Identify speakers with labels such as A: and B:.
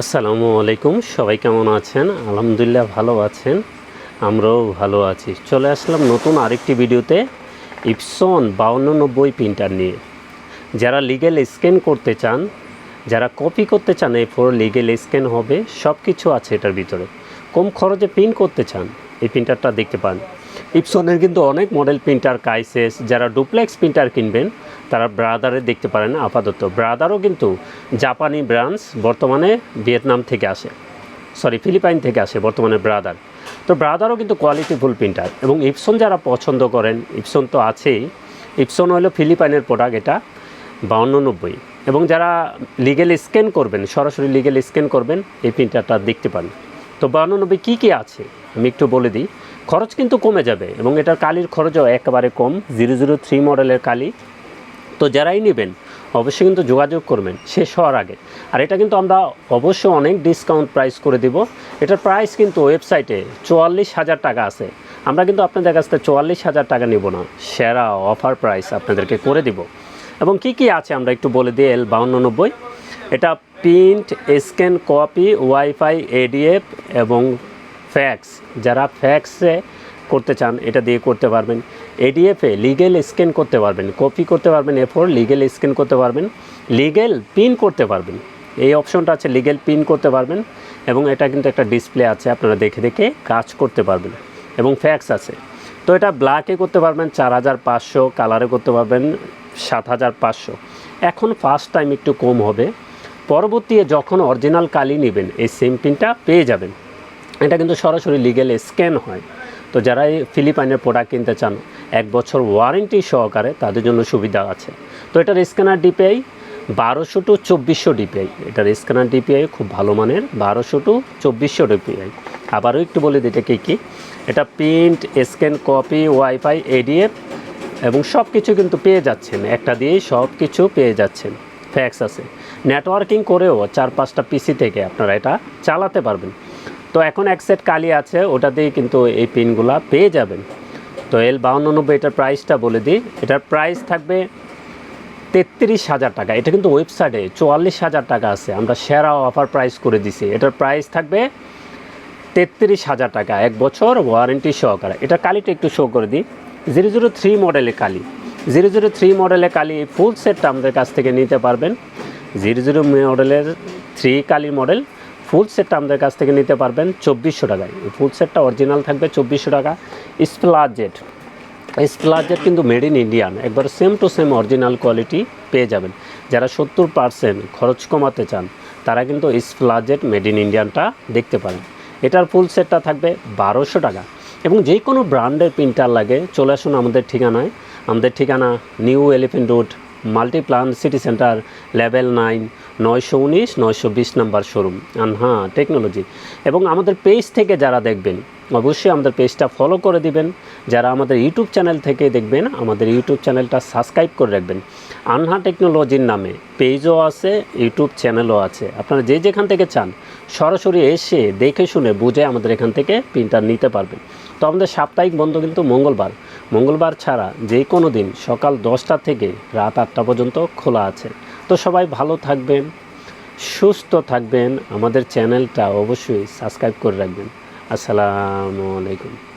A: আসসালামু আলাইকুম, সবাই কেমন আছেন? আলহামদুলিল্লাহ ভালো আছেন, আমরাও ভালো আছি। চলে আসলাম নতুন আরেকটি ভিডিওতে, ইপসন বাউন্ন নব্বই প্রিন্টার নিয়ে। যারা লিগেল স্ক্যান করতে চান, যারা কপি করতে চান এই ফোর লিগেল স্ক্যান হবে সব কিছু আছে এটার ভিতরে। কম খরচে প্রিন্ট করতে চান, এই প্রিন্টারটা দেখতে পান। ইপসনের কিন্তু অনেক মডেল প্রিন্টার কাইসেস যারা ডুপ্লেক্স প্রিন্টার কিনবেন তারা ব্রাদারে দেখতে পারেন আপাতত। ব্রাদারও কিন্তু জাপানি ব্রাঞ্চ বর্তমানে ভিয়েতনাম থেকে আসে। সরি, ফিলিপাইন থেকে আসে বর্তমানে ব্রাদার। তো ব্রাদারও কিন্তু কোয়ালিটিফুল প্রিন্টার এবং ইপসন যারা পছন্দ করেন, ইপসন তো আছেই, ইপসন হলো ফিলিপাইনের প্রোডাক্ট এটা বাউন্ন নব্বই। এবং যারা লিগেল স্ক্যান করবেন, সরাসরি লিগেল স্ক্যান করবেন, এই প্রিন্টারটা দেখতে পান। তো বাউন্ন নব্বই কী কী আছে? আমি একটু বলে দিই। খরচ কিন্তু কমে যাবে এবং এটার কালির খরচও একেবারে কম। জিরো জিরো থ্রি মডেলের কালি তো যারাই নেবেন, অবশ্যই কিন্তু যোগাযোগ করবেন, শেষ হওয়ার আগে। আর এটা কিন্তু আমরা অবশ্যই অনেক ডিসকাউন্ট প্রাইস করে দিব। এটার প্রাইস কিন্তু ওয়েবসাইটে চুয়াল্লিশ হাজার টাকা আছে। আমরা কিন্তু আপনাদের কাছ থেকে চুয়াল্লিশ হাজার টাকা নিব না, সেরা অফার প্রাইস আপনাদেরকে করে দিব। এবং কি কি আছে আমরা একটু বলে দিই এল বাউন্ন নব্বই। এটা print scan copy WiFi ADF এবং ফ্যাক্স যারা ফ্যাক্সে করতে চান, এটা দিয়ে করতে পারবেন। এডিএফে লিগেল স্ক্যান করতে পারবেন কপি করতে পারবেন, এরপর লিগেল স্ক্যান করতে পারবেন লিগেল পিন করতে পারবেন। এই অপশনটা আছে লিগেল পিন করতে পারবেন এবং এটা কিন্তু একটা ডিসপ্লে আছে, আপনারা দেখে দেখে কাজ করতে পারবেন এবং ফ্যাক্স আছে। তো এটা ব্ল্যাকে করতে পারবেন, চার হাজার পাঁচশো কালারে করতে পারবেন, সাত হাজার পাঁচশো। এখন ফার্স্ট টাইম একটু কম হবে। পরবর্তী যখন অরিজিনাল কালি নেবেন, এই সেম পিনটা পেয়ে যাবেন। এটা কিন্তু সরাসরি লিগেল স্ক্যান হয়। তো যারা এই ফিলিপাইনের প্রোডাক্ট কিনতে চান, এক বছর ওয়ারেন্টি সহকারে তাদের জন্য সুবিধা আছে। তো এটার স্ক্যানার ডিপিআই বারোশো টু চব্বিশশো ডিপিআই এটার স্ক্যানার ডিপিআই খুব ভালো মানের, বারোশো টু চব্বিশশো ডিপিআই আবারও একটু বলে দিতে কী কী। এটা print scan copy WiFi ADF এবং সব কিছু কিন্তু পেয়ে যাচ্ছেন। একটা দিয়েই সব কিছু পেয়ে যাচ্ছেন। ফ্যাক্স আছে। নেটওয়ার্কিং করেও চার পাঁচটা পিসি থেকে আপনারা এটা চালাতে পারবেন। তো এখন এক সেট কালি আছে ওটা দিয়ে কিন্তু এই পিনগুলা পেয়ে যাবেন। তো এল বাউন্ন নব্বই এটার প্রাইসটা বলে দিই। এটার প্রাইস থাকবে তেত্রিশ হাজার টাকা। এটা কিন্তু ওয়েবসাইটে চুয়াল্লিশ হাজার টাকা আছে। আমরা সেরা অফার প্রাইস করে দিছি। এটার প্রাইস থাকবে তেত্রিশ হাজার টাকা। এক বছর ওয়ারেন্টি সহকারে। এটা কালিটা একটু শো করে দিই। জিরো জিরো থ্রি মডেলের কালি। জিরো জিরো থ্রি মডেলের কালি ফুল সেটটা আমাদের কাছ থেকে নিতে পারবেন। জিরো জিরো মডেলের থ্রি কালি মডেল ফুল সেটটা আমাদের কাছ থেকে নিতে পারবেন চব্বিশশো টাকায়। ফুল সেটটা অরিজিনাল থাকবে চব্বিশশো টাকা। স্প্লাজেট। স্প্লাজেট কিন্তু মেড ইন ইন্ডিয়ান একবার same to same original quality পেয়ে যাবেন। যারা সত্তর পার্সেন্ট খরচ কমাতে চান, তারা কিন্তু স্প্লাজেট মেড ইন ইন্ডিয়ানটা দেখতে পারেন। এটার ফুল সেটটা থাকবে বারোশো টাকা। এবং যে কোনো ব্র্যান্ডের প্রিন্টার লাগে, চলে আসুন আমাদের ঠিকানায়। আমাদের ঠিকানা new elephant road Multiplan city centre level nine নয়শো উনিশ, নয়শো বিশ নাম্বার শোরুম আনহা টেকনোলজি এবং আমাদের পেজ থেকে যারা দেখবেন অবশ্যই আমাদের পেজটা ফলো করে দিবেন। যারা আমাদের ইউটিউব চ্যানেল থেকে দেখবেন, আমাদের ইউটিউব চ্যানেলটা সাবস্ক্রাইব করে রাখবেন। আনহা টেকনোলজির নামে পেজও আছে ইউটিউব চ্যানেলও আছে। আপনারা যে যেখান থেকে চান, সরাসরি এসে দেখে শুনে বুঝে আমাদের এখান থেকে প্রিন্টার নিতে পারবেন। তো আমাদের সাপ্তাহিক বন্ধ কিন্তু মঙ্গলবার। মঙ্গলবার ছাড়া যে কোনো দিন সকাল দশটা থেকে রাত আটটা পর্যন্ত খোলা আছে। তো সবাই ভালো থাকবেন, সুস্থ থাকবেন। আমাদের চ্যানেলটা অবশ্যই সাবস্ক্রাইব করে রাখবেন। আসসালামু আলাইকুম।